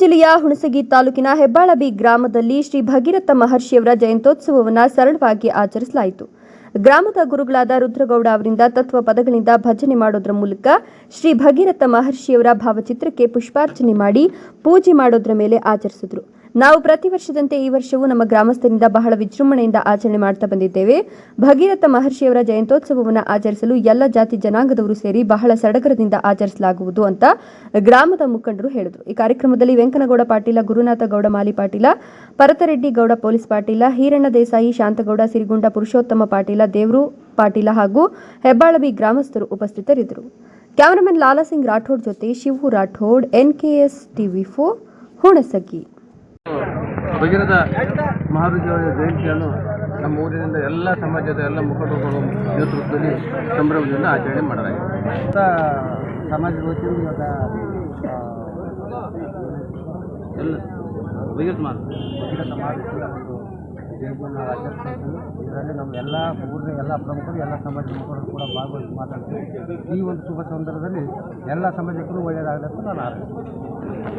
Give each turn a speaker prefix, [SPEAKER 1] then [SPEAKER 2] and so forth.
[SPEAKER 1] ಜಿಲ್ಲೆಯ ಹುಣಸಗಿ ತಾಲೂಕಿನ ಹೆಬ್ಬಾಳಬಿ ಗ್ರಾಮದಲ್ಲಿ ಶ್ರೀ ಭಗೀರಥ ಮಹರ್ಷಿಯವರ ಜಯಂತ್ಯೋತ್ಸವವನ್ನು ಸರಳವಾಗಿ ಆಚರಿಸಲಾಯಿತು. ಗ್ರಾಮದ ಗುರುಗಳಾದ ರುದ್ರಗೌಡ ಅವರಿಂದ ತತ್ವ ಪದಗಳಿಂದ ಭಜನೆ ಮಾಡೋದ್ರ ಮೂಲಕ ಶ್ರೀ ಭಗೀರಥ ಮಹರ್ಷಿಯವರ ಭಾವಚಿತ್ರಕ್ಕೆ ಪುಷ್ಪಾರ್ಚನೆ ಮಾಡಿ ಪೂಜೆ ಮಾಡೋದ್ರ ಮೇಲೆ ಆಚರಿಸಿದ್ರು. ನಾವು ಪ್ರತಿ ವರ್ಷದಂತೆ ಈ ವರ್ಷವೂ ನಮ್ಮ ಗ್ರಾಮಸ್ಥರಿಂದ ಬಹಳ ವಿಜೃಂಭಣೆಯಿಂದ ಆಚರಣೆ ಮಾಡ್ತಾ ಬಂದಿದ್ದೇವೆ. ಭಗೀರಥ ಮಹರ್ಷಿಯವರ ಜಯಂತ್ಯೋತ್ಸವವನ್ನು ಆಚರಿಸಲು ಎಲ್ಲ ಜಾತಿ ಜನಾಂಗದವರು ಸೇರಿ ಬಹಳ ಸಡಗರದಿಂದ ಆಚರಿಸಲಾಗುವುದು ಅಂತ ಗ್ರಾಮದ ಮುಖಂಡರು ಹೇಳಿದರು. ಈ ಕಾರ್ಯಕ್ರಮದಲ್ಲಿ ವೆಂಕನಗೌಡ ಪಾಟೀಲ, ಗುರುನಾಥ ಗೌಡ, ಮಾಲಿ ಪಾಟೀಲ, ಪರತರೆಡ್ಡಿ ಗೌಡ, ಪೊಲೀಸ್ ಪಾಟೀಲ, ಹೀರಣ್ಣ ದೇಸಾಯಿ, ಶಾಂತಗೌಡ, ಸಿರಿಗುಂಡ, ಪುರುಷೋತ್ತಮ ಪಾಟೀಲ, ದೇವರು ಪಾಟೀಲ ಹಾಗೂ ಹೆಬ್ಬಾಳಬಿ ಗ್ರಾಮಸ್ಥರು ಉಪಸ್ಥಿತರಿದ್ದರು. ಕ್ಯಾಮರಾಮನ್ ಲಾಲಾಸಿಂಗ್ ರಾಠೋಡ್ ಜೊತೆ Shivu Rathod NKS TV four, Hunasagi.
[SPEAKER 2] Bhagiratha ಮಹಾರಾಜರ ಜಯಂತಿಯನ್ನು ನಮ್ಮ ಊರಿನಿಂದ ಎಲ್ಲ ಸಮಾಜದ ಎಲ್ಲ ಮುಖಂಡರುಗಳು ನೇತೃತ್ವದಲ್ಲಿ ಸಂಭ್ರಮದಿಂದ ಆಚರಣೆ ಮಾಡಲಾಗಿದೆ.
[SPEAKER 3] ಸಮಾಜದ ವತಿಯಿಂದ
[SPEAKER 2] ಎಲ್ಲ ಭಗೀರಥ ಮಹಾರಾಜ
[SPEAKER 3] ಒಂದು ಇದರಲ್ಲಿ ನಮ್ಮ ಎಲ್ಲ ಊರಿನ ಎಲ್ಲ ಪ್ರಮುಖರು, ಎಲ್ಲ ಸಮಾಜದ ಮುಖಂಡರು ಕೂಡ ಭಾಗವಹಿಸಿ ಮಾತಾಡ್ತೀವಿ ಈ ಒಂದು ಶುಭ ಸಂದರ್ಭದಲ್ಲಿ ಎಲ್ಲ ಸಮಾಜಕ್ಕೂ ಒಳ್ಳೆಯದಾಗಲಿ ಅಂತ ನಾನು ಆಶಿಸ್ತೀನಿ.